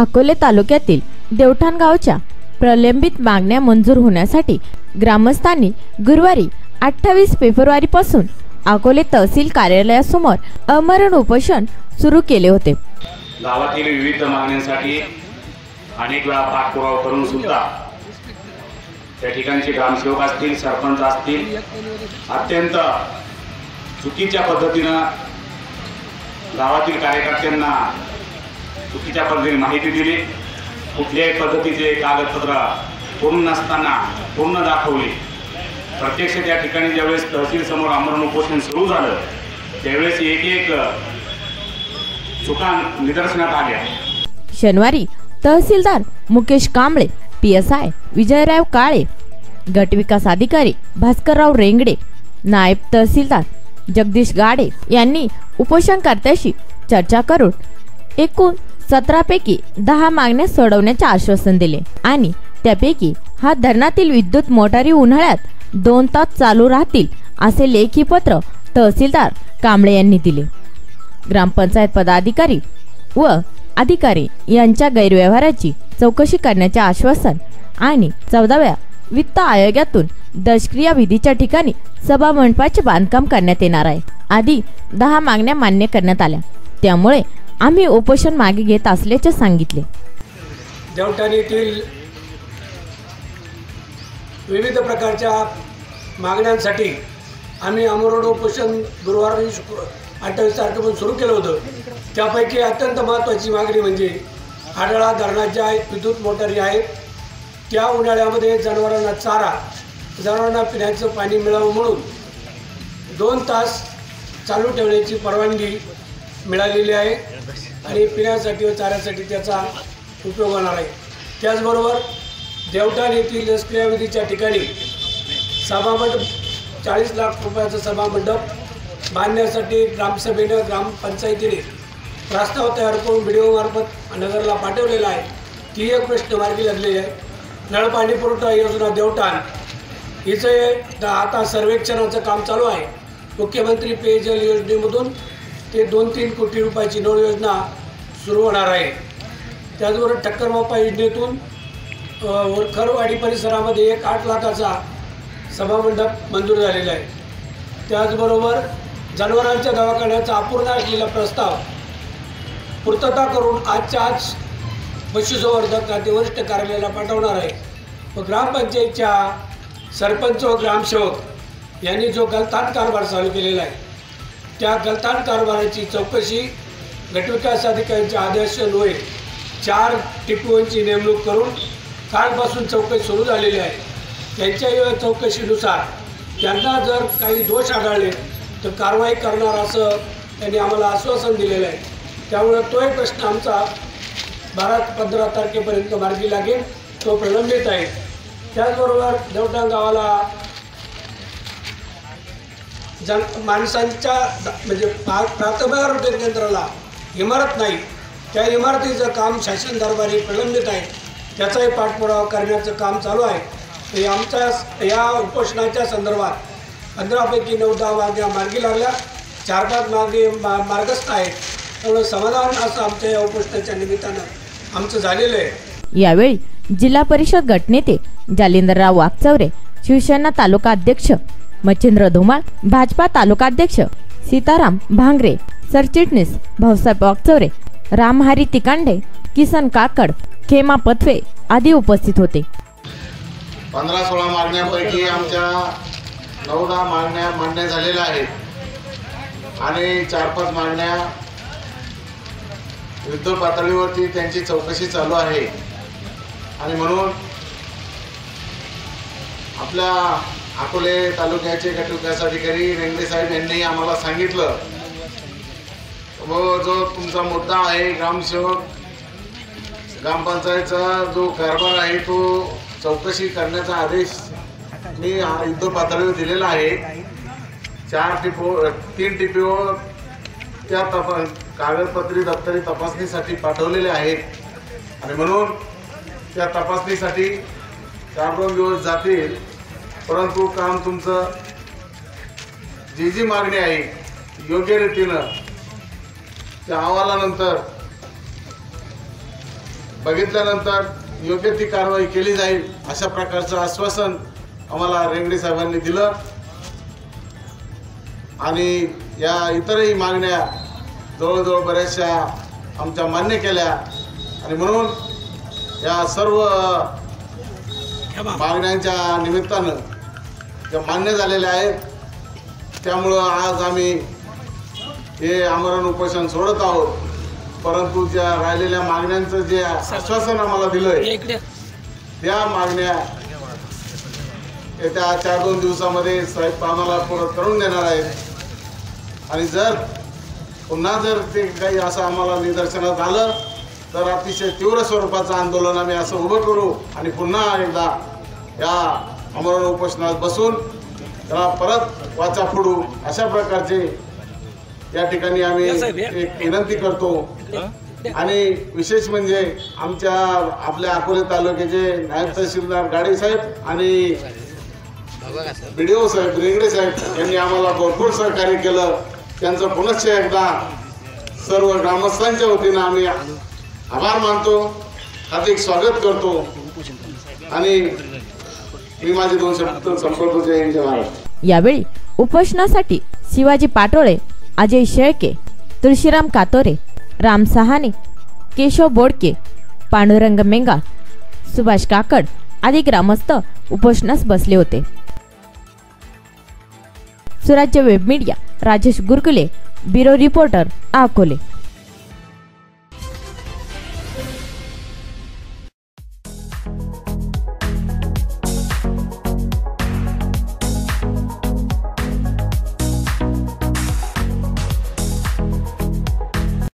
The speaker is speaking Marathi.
अकोले तालुक्यातील देवठाण गावच्या प्रलंबित मागण्या मंजूर होण्यासाठी ग्रामस्थांनी गुरुवारी अठ्ठावीस फेब्रुवारीपासून अकोले तहसील कार्यालयासमोर अमरण उपोषण सुरू केले होते. गावातील विविध मागण्यांसाठी अनेक वेळा पाठपुरावा करून सुद्धा त्या ठिकाणचे ग्रामसेवक असतील सरपंच असतील अत्यंत चुकीच्या पद्धतीनं गावातील कार्यकर्त्यांना चुकीच्या पद्धतीने माहिती दिली. कुठल्याही पद्धतीचे कागदपत्र पूर्ण नसताना पूर्ण दाखवली. प्रत्यक्ष त्या ठिकाणी ज्यावेळेस तहसीलसमोर आमरण उपोषण सुरू झालं त्यावेळेस एक एक चुका निदर्शनात आल्या. शनिवारी तहसीलदार Mukesh Kamble P S I Vijayrao Kale गटविकास अधिकारी भास्करराव रेंगडे नायब तहसीलदार जगदीश गाडे यांनी उपोषणकर्त्याशी चर्चा करून एकूण सतरापैकी दहा मागण्या सोडवण्याचे आश्वासन दिले. आणि त्यापैकी हा धरणातील विद्युत मोटारी उन्हाळ्यात दोन तास चालू राहतील असे लेखी पत्र तहसीलदार कांबळे यांनी दिले. ग्रामपंचायत पदाधिकारी व अधिकारी यांच्या गैरव्यवहाराची चौकशी करण्याचे आश्वासन आणि चौदाव्या वित्त आयोगातून दशक्रिया विधीच्या ठिकाणी सभा मंडपाचे बांधकाम करण्यात येणार आहे. आधी दहा मागण्या मान्य करण्यात आल्या. त्यामुळे आम्ही उपोषण मागे घेत असल्याचे सांगितले. देवठाण येथील विविध प्रकारच्या मागण्यांसाठी आम्ही अमरोड उपोषण गुरुवारी शुक्र अठ्ठावीस तारखेपासून सुरू केलं होतं. त्यापैकी अत्यंत महत्त्वाची मागणी म्हणजे आढळा धरणाच्या विद्युत मोटारी आहेत त्या उन्हाळ्यामध्ये जनावरांना चारा जनावरांना पिण्याचं पाणी मिळावं म्हणून दोन तास चालू ठेवण्याची परवानगी मिळालेली आहे. आणि पिण्यासाठी व चाऱ्यासाठी त्याचा उपयोग होणार आहे. त्याचबरोबर देवठाण येथील लसक्रियाविधीच्या ठिकाणी सभामंडप चाळीस लाख रुपयाचं सभामंडप बांधण्यासाठी ग्रामसभेनं ग्रामपंचायतीने प्रस्ताव तयार करून व्हिडिओमार्फत नगरला पाठवलेला आहे. ती एक प्रश्न मार्गी लागलेली आहे. नळपाणी पुरवठा योजना देवठाण हिचं द- आता सर्वेक्षणाचं काम चालू आहे. मुख्यमंत्री पेयजल योजनेमधून ते दोन तीन कोटी रुपयाची नळ योजना सुरू होणार आहे. त्याचबरोबर टक्करमापा योजनेतून वरखरवाडी परिसरामध्ये एक आठ लाखाचा सभामंडप मंजूर झालेला आहे. त्याचबरोबर जनावरांच्या दवाखान्याचा अपूर्ण असलेला प्रस्ताव पूर्तता करून आजच्या आज पशुसंवर्धक खाते वरिष्ठ कार्यालयाला पाठवणार आहे. व ग्रामपंचायतच्या सरपंच व ग्रामसेवक यांनी जो गलतान कारभार चालू केलेला आहे. त्या गलतान कारभाराची चौकशी गटविकास अधिकाऱ्यांच्या आदेशान्वये चार टिपूंची नेमणूक करून कालपासून चौकशी सुरू झालेली आहे. त्यांच्या या चौकशीनुसार त्यांना जर काही दोष आढळले तर कारवाई करणार असं त्यांनी आम्हाला आश्वासन दिलेलं आहे. त्यामुळं तोही प्रश्न आमचा बारा पंधरा तारखेपर्यंत मार्गी लागेल तो प्रलंबित आहे. त्याचबरोबर देवटा गावाला जन माणसांच्या म्हणजे पा प्राथमिक आरोग्य केंद्राला इमारत नाही. त्या इमारतीचं काम शासन दरबारी प्रलंबित आहे. त्याचाही पाठपुरावा करण्याचं काम चालू आहे. आमच्या या उपोषणाच्या संदर्भात पंधरापैकी नऊ दहा मागण्या मार्गी लागल्या. चार पाच मागे मा मार्गस्थ आहेत. त्यामुळे समाधान असं आमच्या या उपोषणाच्या निमित्तानं आमचं झालेलं आहे. यावेळी जिल्हा परिषद गटनेते जालिंदरराव वाकचौरे शिवसेना तालुका अध्यक्ष मच्छिंद्र धुमाळ भाजपा तालुकाध्यक्ष सीताराम भांगरे सरचिटणीस भाऊसाहेब वाकचौरे रामहारी तिकांडे किसन काकड खेमा पथवे आदी उपस्थित होते. पंधरा सोळा मागण्यापैकी आमच्या नऊ दहा मागण्या मान्य झालेल्या आहेत. आणि चार पाच मागण्या युद्ध पातळीवरती त्यांची चौकशी चालू आहे. आणि म्हणून आपल्या अकोले तालुक्याचे गटविकास अधिकारी रेंगडे साहेब यांनी आम्हाला सांगितलं. व जो तुमचा मुद्दा आहे ग्रामसेवक ग्रामपंचायतचा जो कारभार आहे तो चौकशी करण्याचा आदेश मी युद्ध पातळीवर दिलेला आहे. चार टिपो तीन टिपीओ त्या तपा कागदपत्री दप्तरी तपासणीसाठी पाठवलेले आहेत. आणि म्हणून त्या तपासणीसाठी चार दोन दिवस जातील. परंतु काम तुमचं जी जी मागणी आहे योग्य रीतीनं त्या अहवालानंतर बघितल्यानंतर योग्य ती कारवाई केली जाईल अशा प्रकारचं आश्वासन आम्हाला रेंगडे साहेबांनी दिलं. आणि या इतरही मागण्या जवळजवळ बऱ्याचशा आमच्या मान्य केल्या. आणि म्हणून या सर्व मागण्यांच्या निमित्तानं ज्या मान्य झालेल्या आहेत त्यामुळं आज आम्ही हे आमरण उपोषण सोडत आहोत. परंतु ज्या राहिलेल्या मागण्यांचं जे आश्वासन आम्हाला दिलंय त्या मागण्या येत्या चार दोन दिवसामध्ये साहेब आम्हाला पूर्ण करून देणार आहेत. आणि जर पुन्हा जर ते काही असं आम्हाला निदर्शनात आलं तर अतिशय तीव्र स्वरूपाचं आंदोलन आम्ही असं उभं करू आणि पुन्हा एकदा या आमरण उपोषणात बसून त्याला परत वाचा फोडू अशा प्रकारचे या ठिकाणी आम्ही एक विनंती करतो. आणि विशेष म्हणजे आमच्या आपल्या अकोले तालुक्याचे नायब तहसीलदार गाडे साहेब आणि बीडीओ साहेब रेंगडे साहेब यांनी आम्हाला भरपूर सहकार्य केलं. त्यांचं पुनश्च एकदा सर्व ग्रामस्थांच्या वतीनं आम्ही आभार मानतो. हार्दिक स्वागत करतो. आणि मी माझे दोन शब्द संपर्क महाराष्ट्र यावेळी उपोषणासाठी शिवाजी पाटोळे अजय शेळके तुळशीराम कातोरे राम सहाने केशव बोडके पांडुरंग मेंगा सुभाष काकड आदी ग्रामस्थ उपोषणास बसले होते. Surajya web media Rajesh Gurkule bureau reporter Akole.